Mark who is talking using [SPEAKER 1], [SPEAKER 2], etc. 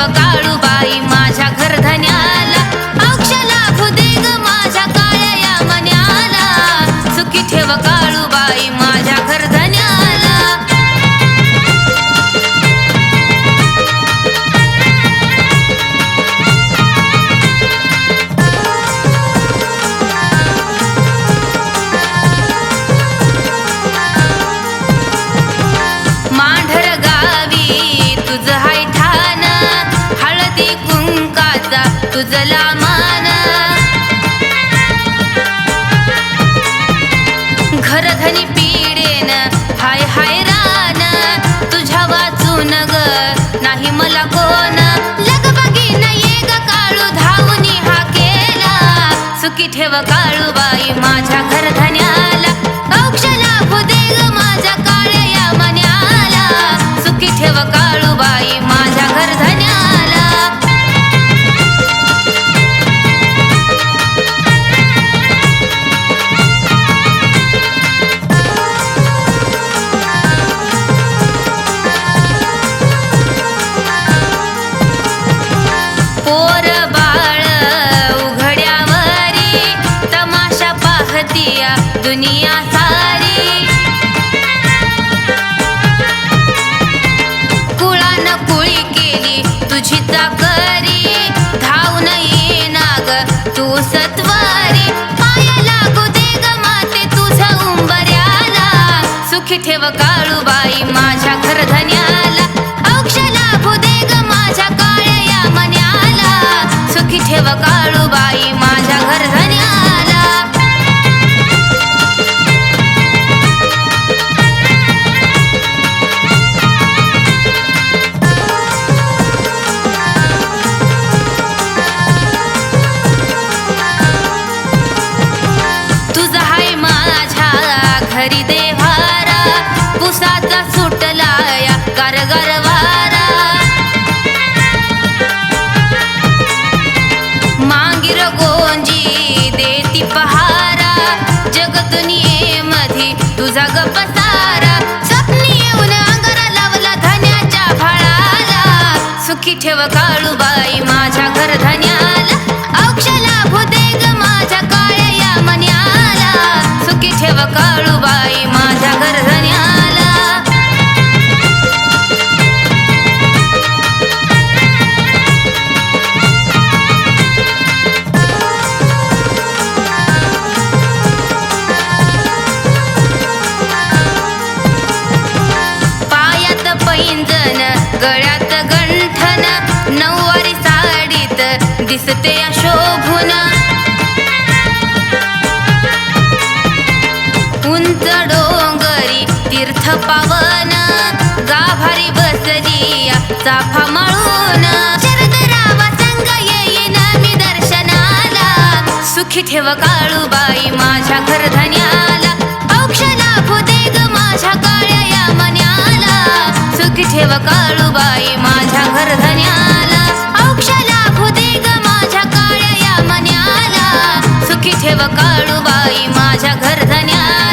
[SPEAKER 1] ठेव काळूबाई माझ्या घरधन्याला. औक्ष लाभू दे ग माझ्या काळ्या या मन्याला सुखी ठेव काळूबाई मान घरधनी पिडेन हाय हाय रान तुझ्या वाचून ग नाही मला कोण. लगबगीन ये ग काळू धावूनी हा केला. सुखी ठेव काळूबाई माझ्या घरधन्याला. औक्ष दिया दुनिया सारी. कुळान कुळी केली तुझी चाकरी. धावून ये नाग तू सत्वारी. पाया लागू दे ग माते तुझं उंबऱ्याला. सुखी ठेव काळूबाई माझ्या घरधन्याला. तुझा तुझा गपसारा स्वप्नी येऊन अंगारा लावला धन्याच्या भाळाला सुखी ठेव काळूबाई माझ्या घर धन्याला. औक्ष दिसते अशोभून उंच डोंगरी तीर्थ पावन. गाभारी बसली चाफा मळून. संग येईन मी दर्शनाला. सुखी ठेव काळूबाई माझ्या घरधन्याला. औक्ष लाभू दे ग माझ्या काळ्या या मन्याला. सुखी ठेव काळूबाई माझ्या घरधन्याला. देव काळूबाई माझ्या घरधन्याला